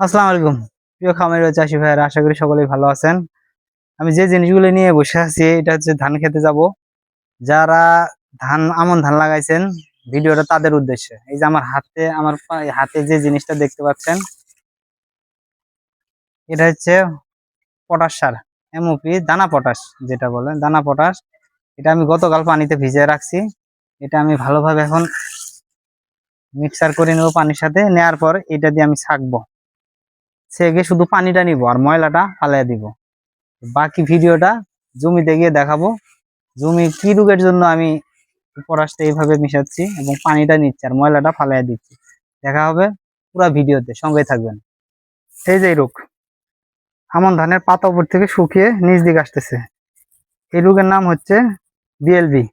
আসসালামু আলাইকুম। প্রিয় খামারি ও চাষি ভাইয়েরা, আশা করি সকলেই ভালো আছেন। আমি যে জিনিসগুলো নিয়ে বসে আছি, এটা হচ্ছে ধান খেতে যাব। যারা ধান, আমন ধান লাগাইছেন, ভিডিওটা তাদের উদ্দেশ্যে। এই যে আমার হাতে আমার হাতে যে জিনিসটা দেখতে পাচ্ছেন, এটা হচ্ছে পটাশ সার এমওপি দানা পটাশ যেটা বলে, দানা পটাশ। এটা আমি গতকাল পানিতে ভিজিয়ে রাখছি। এটা আমি ভালোভাবে এখন মিক্সার করে নেব পানির সাথে। নেয়ার পর এটা দিয়ে আমি ছাকবো। সেগে শুধু পানিটা নিব আর ময়লাটা ফালাই দিব। বাকি ভিডিওটা জমিতে গিয়ে দেখাবো। জমি কি রোগের জন্য আমি পটাশটা এইভাবে মিশাচ্ছি এবং পানিটা নিচ্ছি আর ময়লাটা ফালাই দিচ্ছি। দেখা হবে পুরো ভিডিওতে সঙ্গে থাকবেন। এই যে রোগ। আমন ধানের পাতা উপর থেকে শুকিয়ে নিচ দিকে আসতেছে। এই রোগের নাম হচ্ছে বিএলবি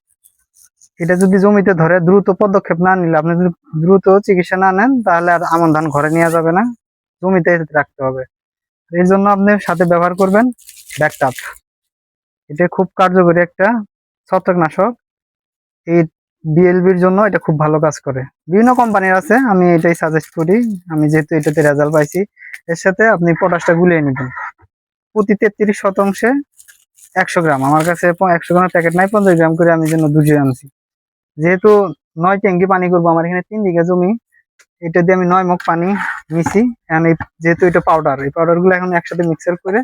এটা যদি জমিতে ধরে দ্রুত পদক্ষেপ না নিলে, আপনি যদি দ্রুত চিকিৎসা না নেন, তাহলে আর আমন ধান ঘরে নেওয়া যাবে না। জমিতে রাখতে হবে। এই জন্য আপনি সাথে ব্যবহার করবেন ব্যাকটাপ। এটা খুব কার্যকরী একটা ছত্রাকনাশক। এই বিএলবির জন্য এটা খুব ভালো কাজ করে। বিভিন্ন কোম্পানির আছে, আমি এটাই সাজেস্ট করি। আমি যেহেতু এটাতে রেজাল্ট পাইছি, এর সাথে আপনি পটাশটা গুলিয়ে নেবেন। প্রতি তেত্রিশ শতাংশে একশো গ্রাম। আমার কাছে একশো গ্রামের প্যাকেট নাই, পঞ্চাশ গ্রাম করে আমি জন্য দুশো আনছি। যেহেতু নয় ট্যাঙ্কি পানি করব, আমার এখানে তিন বিঘা জমি। এটা দিয়ে আমি নয় মুখ পানি মিশি এখন এই যেহেতু এটা পাউডার এই পাউডারগুলো এখন একসাথে মিক্সার করে,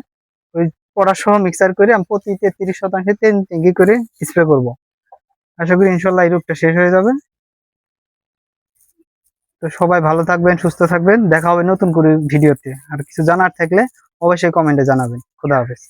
ওই পড়া সহ মিক্সার করে আমি প্রতি তেত্রিশ শতাংশে তেল টেঙ্গি করে স্প্রে করব। আশা করি ইনশাল্লাহ এই রোগটা শেষ হয়ে যাবে। তো সবাই ভালো থাকবেন, সুস্থ থাকবেন। দেখা হবে নতুন করে ভিডিওতে আর কিছু জানার থাকলে অবশ্যই কমেন্টে জানাবেন। খুদা হাফেজ।